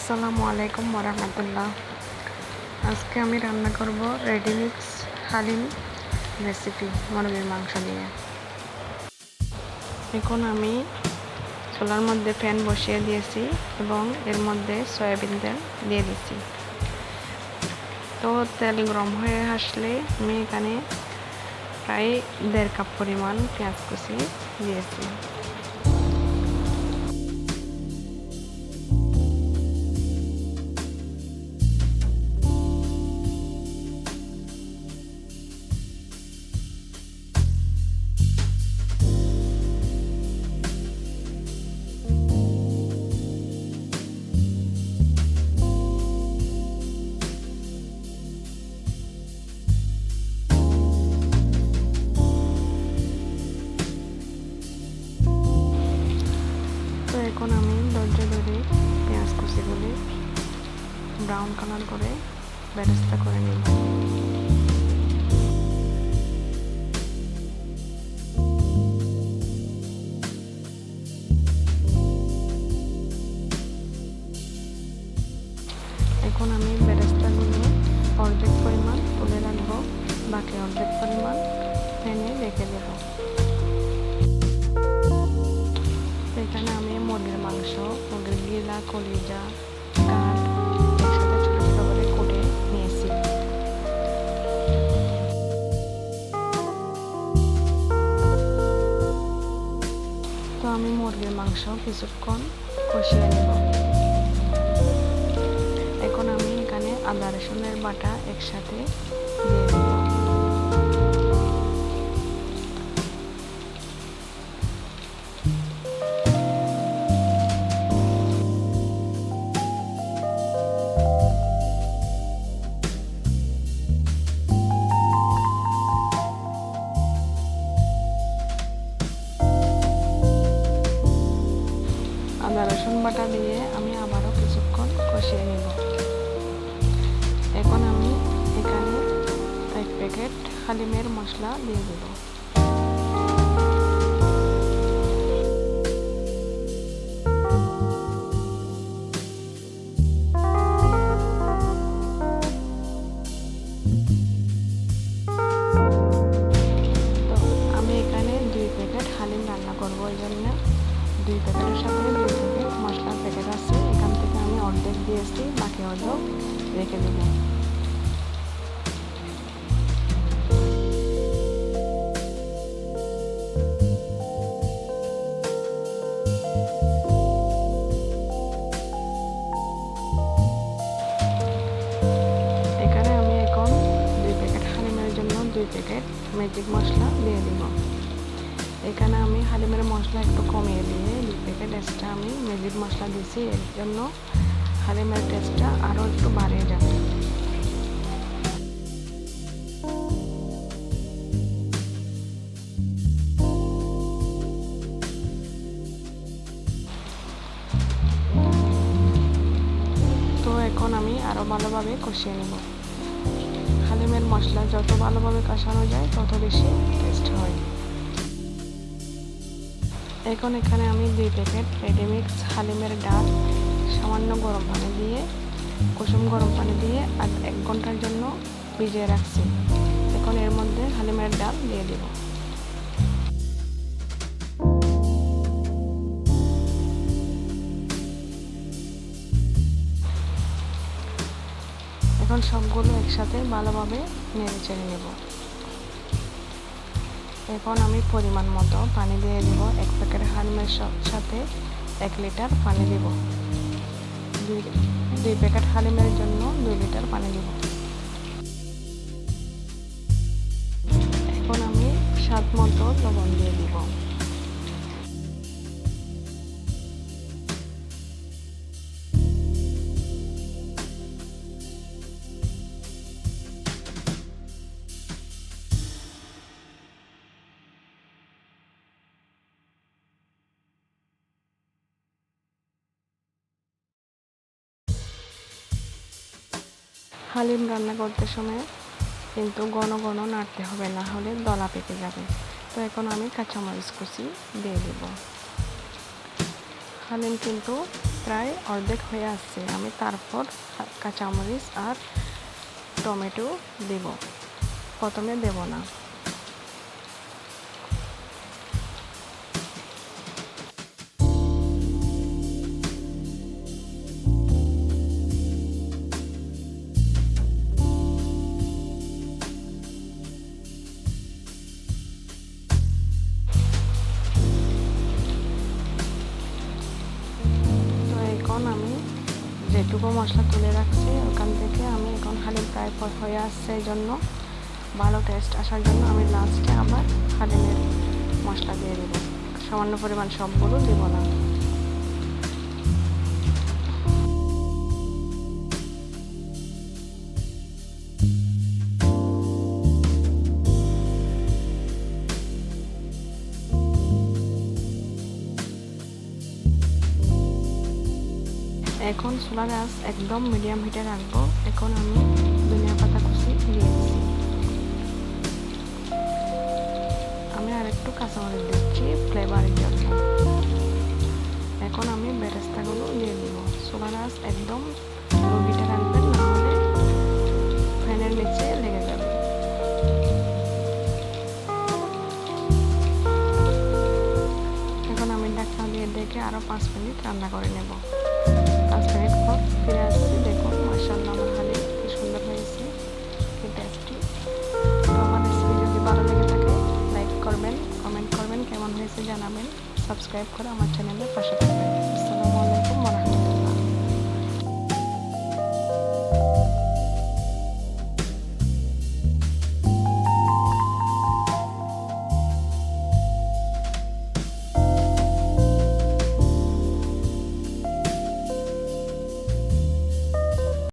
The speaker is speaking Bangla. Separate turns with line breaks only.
আসসালামু আলাইকুম ওরহামতুল্লাহ আজকে আমি রান্না করব রেডিমিক্স হালিম রেসিপি মুরগির মাংস নিয়ে এখন আমি চুলার মধ্যে ফ্যান বসিয়ে দিয়েছি এবং এর মধ্যে সয়াবিন তেল দিয়ে দিয়েছি তো তেল গরম হয়ে আসলে আমি এখানে প্রায় দেড় কাপ পরিমাণ পেঁয়াজ কুচি দিয়েছি। ব্রাউন কালার করে বেরেস্তা করে নিব এখন আমি বেরেস্তাগুলো অর্ধেক পরিমাণ তুলে রাখব, বাকি অর্ধেক পরিমাণ প্যানে রেখে দেবো। এখানে আমি মুরগির মাংস, মুরগির গিলা, কলিজা কিছুক্ষণ কষিয়ে নেব। এখন আমি এখানে আদা রসুনের বাটা একসাথে দিয়ে আদা রসুন বাটা দিয়ে আমি আবারও কিছুক্ষণ কষিয়ে নেব। এখন আমি এখানে এক প্যাকেট হালিমের মশলা দিয়ে দেব। রেখে দেবো। আমি এখন দুই জন্য দুই ম্যাজিক মশলা দিয়ে দিব। এখানে আমি হালিমের মশলা একটু কমিয়ে দিয়ে দুই প্যাকেট এক্সট্রা আমি ম্যাজিক মশলা দিয়েছি এর জন্য হালিমের টেস্টটা আরও একটু বাড়িয়ে যাবে। তো এখন আমি আরও ভালোভাবে কষিয়ে নেব। হালিমের মশলা যত ভালোভাবে কষানো যায়, তত বেশি টেস্ট হয়। এখন এখানে আমি দুই প্যাকেট রেডিমিক্স হালিমের ডাল সামান্য গরম পানি দিয়ে, কুসুম গরম পানি দিয়ে আর এক ঘণ্টার জন্য ভিজিয়ে রাখছি। এখন এর মধ্যে হালিমের ডাল দিয়ে দেব। এখন সবগুলো একসাথে ভালোভাবে নেড়ে চেড়ে নেব। এখন আমি পরিমাণ মতো পানি দিয়ে দিব। এক প্যাকেট হালিমের সাথে এক লিটার পানি দিব। দুই দুই প্যাকেট হালিমের জন্য দুই লিটার পানি দেব। এখন আমি স্বাদ মতো লবণ দিয়ে দিব। হালিম রান্না করতে সময় কিন্তু ঘন ঘন নাড়তে হবে, না হলে দলা পেকে যাবে। তো এখন আমি কাঁচামরিচ কুচি দিয়ে দেব। হালিম কিন্তু প্রায় অর্ধেক হয়ে আসছে। আমি তারপর কাঁচামরিচ আর টমেটো দেব। প্রথমে দেব না। যেটুকু মশলা তুলে রাখছি, ওখান থেকে আমি এখন হালিম প্রায় পর হয়ে আসছে এই জন্য। ভালো টেস্ট আসার জন্য আমি লাস্টে আবার হালিমের মশলা দিয়ে দেবো। সামান্য পরিমাণ সবগুলো দেবো না। এখন চুলা গাছ একদম মিডিয়াম হিটে রাখব এখন আমি ধনিয়া পাতা কুচি দিয়ে দিচ্ছি আমি আর একটু কাঁচামরিচ দিচ্ছি ফ্লেভারের জন্য। এখন আমি বেরেস্তাগুলো দিয়ে দিব। চুলা গাছ একদম হিটে রাখবেন না হলে ফ্যানের নিচে লেগে যাবে। এখন আমি ঢাকনা দিয়ে ডেকে আরও পাঁচ মিনিট রান্না করে নেব। সাবস্ক্রাইব করে আমার চ্যানেলের পাশে থাকবেন।